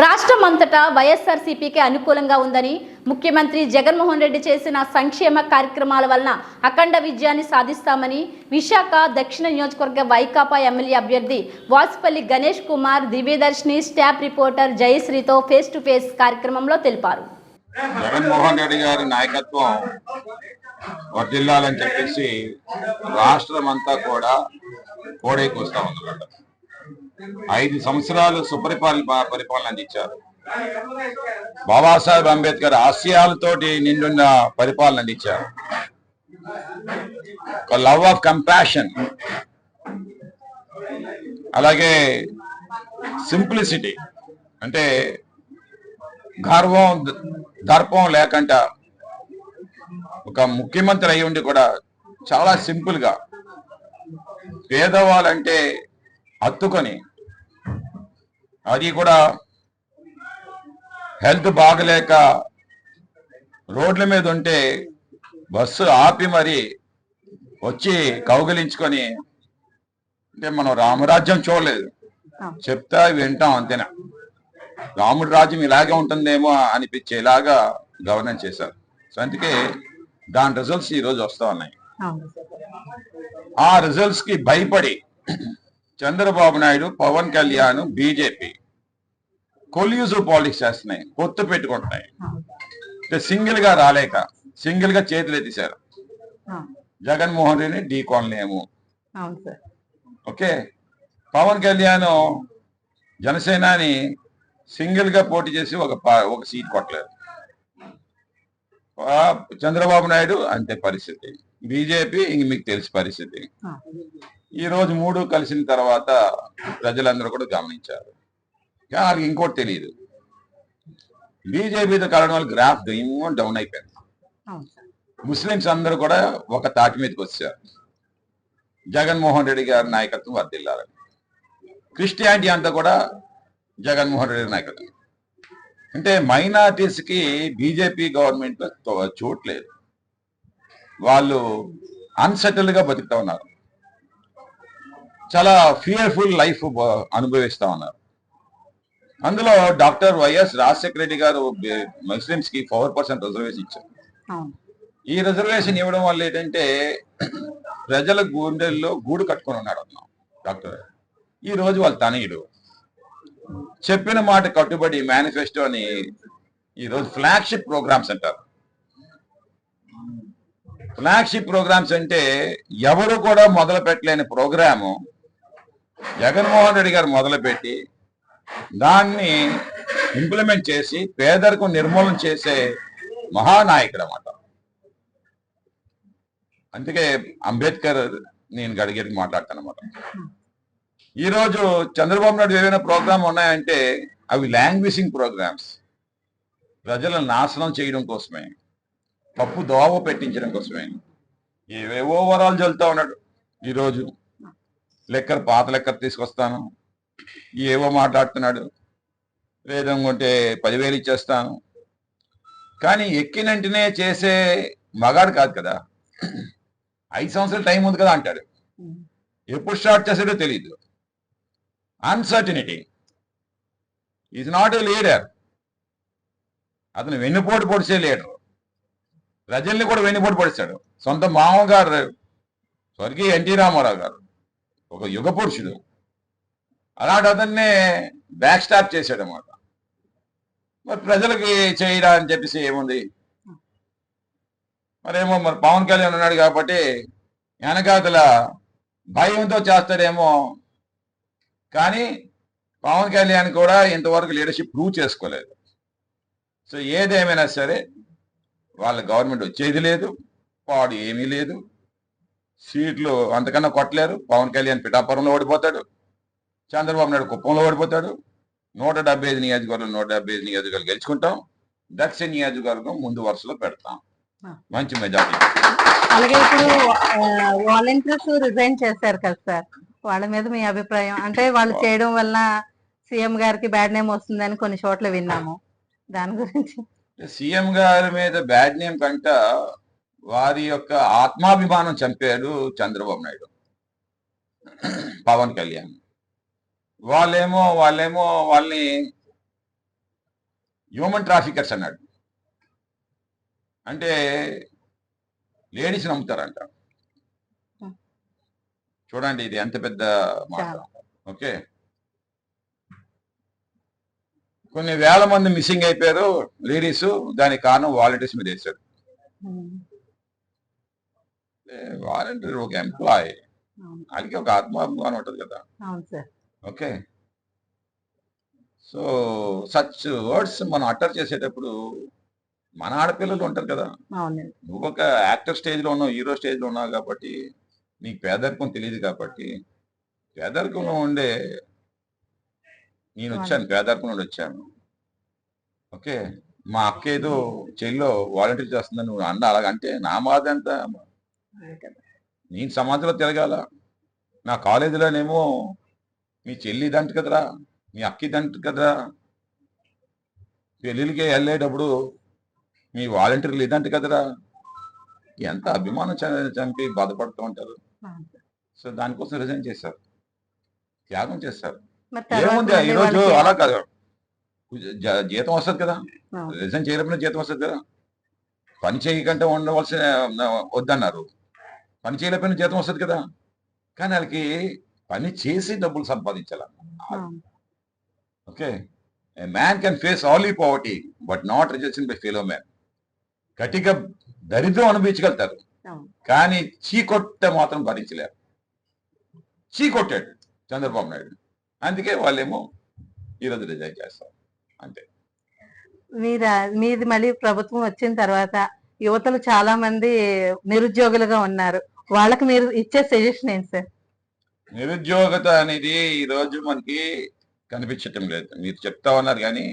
రాష్ట్రం అంతటా వైఎస్ఆర్సీపీకి అనుకూలంగా ఉందని ముఖ్యమంత్రి జగన్మోహన్ రెడ్డి చేసిన సంక్షేమ కార్యక్రమాల వలన అఖండ విజయాన్ని సాధిస్తామని విశాఖ దక్షిణ నియోజకవర్గ వైకాపా ఎమ్మెల్యే అభ్యర్థి వాసుపల్లి గణేష్ కుమార్ దివ్యదర్శిని స్టాఫ్ రిపోర్టర్ జయశ్రీతో ఫేస్ టు ఫేస్ కార్యక్రమంలో తెలిపారు. జగన్మోహన్ రెడ్డి గారి నాయకత్వం వర్ధిల్లాలని చెప్పేసి రాష్ట్రం అంతా కూడా కోడైకొస్తా ఉందన్నమాట ఐదు సంవత్సరాలు సుపరిపాలన పరిపాలన అందించారు. బాబాసాహెబ్ అంబేద్కర్ ఆశయాలతోటి నిండున్న పరిపాలన అందించారు. ఒక లవ్ ఆఫ్ కంపాషన్. అలాగే సింప్లిసిటీ. అంటే గర్వం దర్పం లేకుండా ఒక ముఖ్యమంత్రి అయి ఉండి కూడా చాలా సింపుల్గా పేదవాళ్ళంటే హత్తుకొని అది కూడా హెల్త్ బాగలేక రోడ్ల మీద ఉంటే బస్సు ఆపి మరి వచ్చి కౌగిలించుకొని అంటే మనం రామరాజ్యం చూడలేదు. చెప్తా వింటాం అంతేనా? రాముడి రాజ్యం ఇలాగే ఉంటుందేమో అనిపించేలాగా గవర్నెన్స్ చేశారు. సో అందుకే దాని రిజల్ట్స్ ఈ రోజు వస్తా ఉన్నాయి. ఆ రిజల్ట్స్కి భయపడి Chandrababu Naidu Pawan Kalyan BJP collusive politics చేస్తున్నాయి పొత్తు పెట్టుకుంటున్నాయి. అంటే సింగిల్గా రాలేక సింగిల్గా చేతులు ఎత్తిశారు. జగన్మోహన్ రెడ్డిని ఢీ కొనలేము ఓకే? పవన్ కళ్యాణ్ జనసేనాని సింగిల్గా పోటీ చేసి ఒక ఒక సీట్ కొట్టలేదు. చంద్రబాబు నాయుడు అంతే పరిస్థితి. బీజేపీ ఇంక మీకు తెలిసి పరిస్థితి. ఈ రోజు మూడు కలిసిన తర్వాత ప్రజలందరూ కూడా గమనించారు. వాళ్ళకి ఇంకోటి తెలియదు బీజేపీతో కలవడం వల్ల గ్రాఫ్ డౌన్ అయిపోయింది. ముస్లింస్ అందరూ కూడా ఒక తాటి మీదకి వచ్చారు. జగన్మోహన్ రెడ్డి గారి నాయకత్వం వర్దిల్లాలని క్రిస్టియానిటీ అంతా కూడా జగన్మోహన్ రెడ్డి నాయకత్వం. అంటే మైనార్టీస్కి బీజేపీ గవర్నమెంట్ చూడలేదు వాళ్ళు అన్సెటిల్గా బతుకుతా ఉన్నారు. చాలా ఫియర్ఫుల్ లైఫ్ అనుభవిస్తా ఉన్నారు. అందులో డాక్టర్ వైఎస్ రాజశేఖర రెడ్డి గారు ముస్లింస్కి ఫోర్ పర్సెంట్ రిజర్వేషన్ ఇచ్చారు. ఈ రిజర్వేషన్ ఇవ్వడం వల్ల ఏంటంటే ప్రజల గుండెల్లో గూడు కట్టుకొని ఉన్నాడు అన్నాం డాక్టర్. ఈ రోజు వాళ్ళ తనయుడు. చెప్పిన మాట కట్టుబడి మేనిఫెస్టో అని ఈ రోజు ఫ్లాగ్షిప్ ప్రోగ్రామ్స్ అంటారు. ఫ్లాగ్షిప్ ప్రోగ్రామ్స్ అంటే ఎవరు కూడా మొదలు పెట్టలేని ప్రోగ్రాము జగన్మోహన్ రెడ్డి గారు మొదలుపెట్టి దాన్ని ఇంప్లిమెంట్ చేసి పేదరికం నిర్మూలన చేసే మహానాయకుడు అన్నమాట. అందుకే అంబేద్కర్ నేను గడిగేది మాట్లాడతాను అనమాట ఈ రోజు చంద్రబాబు నాయుడు ఏవైనా ప్రోగ్రామ్ ఉన్నాయంటే అవి లాంగ్వేజింగ్ ప్రోగ్రామ్స్ ప్రజలను నాశనం చేయడం కోసమే తప్పు దోవ పెట్టించడం కోసమే. ఏవేవో వరాలు చల్లుతా ఉన్నాడు. ఈరోజు లెక్కర్ పాత లెక్కర్ తీసుకొస్తాను. ఏవో మాట్లాడుతున్నాడు. లేదనుకుంటే పదివేలు ఇచ్చేస్తాను. కానీ ఎక్కినంటనే చేసే మగాడు కాదు కదా. ఐదు సంవత్సరాలు టైం ఉంది కదా అంటాడు. ఎప్పుడు స్టార్ట్ చేసాడో తెలియదు uncertainty is not a leader అతను వెన్నుపోటు పొడిచే లీడర్ ప్రజల్ని కూడా వెన్నుపోటు పొడిచాడు. సొంత మామగారు స్వర్గీయ ఎన్టీ రామారావు గారు. ఒక యుగ పురుషుడు అలాంటి అతన్నే బ్యాక్ స్టాప్ చేశాడు అన్నమాట మరి ప్రజలకి చేయరా అని చెప్పేసి ఏముంది? మరేమో మరి పవన్ కళ్యాణ్ ఉన్నాడు కాబట్టి వెనకాతల భయంతో చేస్తాడేమో. కానీ పవన్ కళ్యాణ్ కూడా ఇంతవరకు లీడర్షిప్ ప్రూవ్ చేసుకోలేదు. సో ఏదేమైనా సరే వాళ్ళ గవర్నమెంట్ వచ్చేది లేదు పాడు ఏమీ లేదు. సీట్లు అంతకన్నా కొట్టలేరు. పవన్ కళ్యాణ్ పిఠాపురంలో ఓడిపోతాడు. చంద్రబాబు నాయుడు కుప్పంలో ఓడిపోతాడు. నూట డెబ్బై ఐదు నియోజకవర్గం నూట డెబ్బై ఐదు నియోజకవర్గాలు గెలుచుకుంటాం. దక్షిణ నియోజకవర్గం ముందు వరుసలో పెడతాం. మంచి మెజార్టీ. అలాగే ఇప్పుడు వాలంటీర్స్ రిజైన్ చేశారు కదా సార్. వాళ్ళ మీద మీ అభిప్రాయం? అంటే వాళ్ళు చేయడం వల్ల సీఎం గారికి బ్యాడ్ నేమ్ వస్తుందని కొన్ని చోట్ల విన్నాము. దాని గురించి. సీఎం గారి మీద బ్యాడ్ నేమ్ కంట వారి యొక్క ఆత్మాభిమానం చంపాడు చంద్రబాబు నాయుడు. పవన్ కళ్యాణ్. వాళ్ళేమో వాళ్ళేమో వాళ్ళని హ్యూమన్ ట్రాఫికర్స్ అన్నాడు. అంటే లేడీస్ నమ్ముతారంట. చూడండి ఇది ఎంత పెద్ద మాట. ఓకే? కొన్ని వేల మంది మిస్సింగ్ అయిపోయారు లేడీస్ దానికి కారణం వాలంటీర్స్ మీద వేశారు. వాలంటీర్ ఒక ఎంప్లాయ్ వాళ్ళకి ఒక ఆత్మాభిమానం ఉంటుంది కదా. ఓకే. సో సచ్ వర్డ్స్ మనం అటర్ చేసేటప్పుడు మన ఆడపిల్లలు ఉంటారు కదా. నువ్వు ఒక యాక్టర్ స్టేజ్లో ఉన్నావు హీరో స్టేజ్లో ఉన్నావు కాబట్టి నీకు పేదరికం తెలియదు కాబట్టి పేదరికంలో ఉండే నేను వచ్చాను పేదరికం నుండి వచ్చాను. ఓకే. మా అక్క ఏదో చెల్లో వాలంటీర్ చేస్తుందని నువ్వు అన్న అలాగంటే నా బాధ ఎంత. నేను సమాజంలో తిరగాల. నా కాలేజీలోనేమో మీ చెల్లి ఇదంట కదరా మీ అక్క ఇదంట కదరా. పెళ్ళిళ్ళకి వెళ్ళేటప్పుడు మీ వాలంటీర్లు ఇదంట కదరా. ఎంత అభిమానం చంపి బాధపడుతూ ఉంటారు. సో దానికోసం రిజైన్ చేశారు. త్యాగం తర్వాత ఏముంది ఈరోజు అలా కాదు. జీతం వస్తుంది కదా. రిజైన్ చేయలేకపోయినా జీతం వస్తుంది కదా. పని చేయకంటే ఉండవలసిన వద్దన్నారు. పని చేయలేకపోయినా జీతం వస్తుంది కదా. కానీ వాళ్ళకి పని చేసి డబ్బులు సంపాదించాల. Okay. A man can face all ఈ poverty but not rejection by fellow man గట్టిగా దరిద్రం అనుభవించగలుగుతారు. కానీ చీకొట్టే మాత్రం భరించలేరు. చీకొట్టాడు చంద్రబాబు నాయుడు. అందుకే వాళ్ళేమో ఈరోజు రిజైన్ చేస్తారు. అంతే. మీర మీది మళ్ళీ ప్రభుత్వం వచ్చిన తర్వాత యువతలు చాలా మంది నిరుద్యోగులుగా ఉన్నారు. వాళ్ళకి మీరు ఇచ్చే సజెషన్ ఏంటి సార్? నిరుద్యోగత అనేది ఈ రోజు మనకి కనిపించటం లేదు. మీరు చెప్తా ఉన్నారు కానీ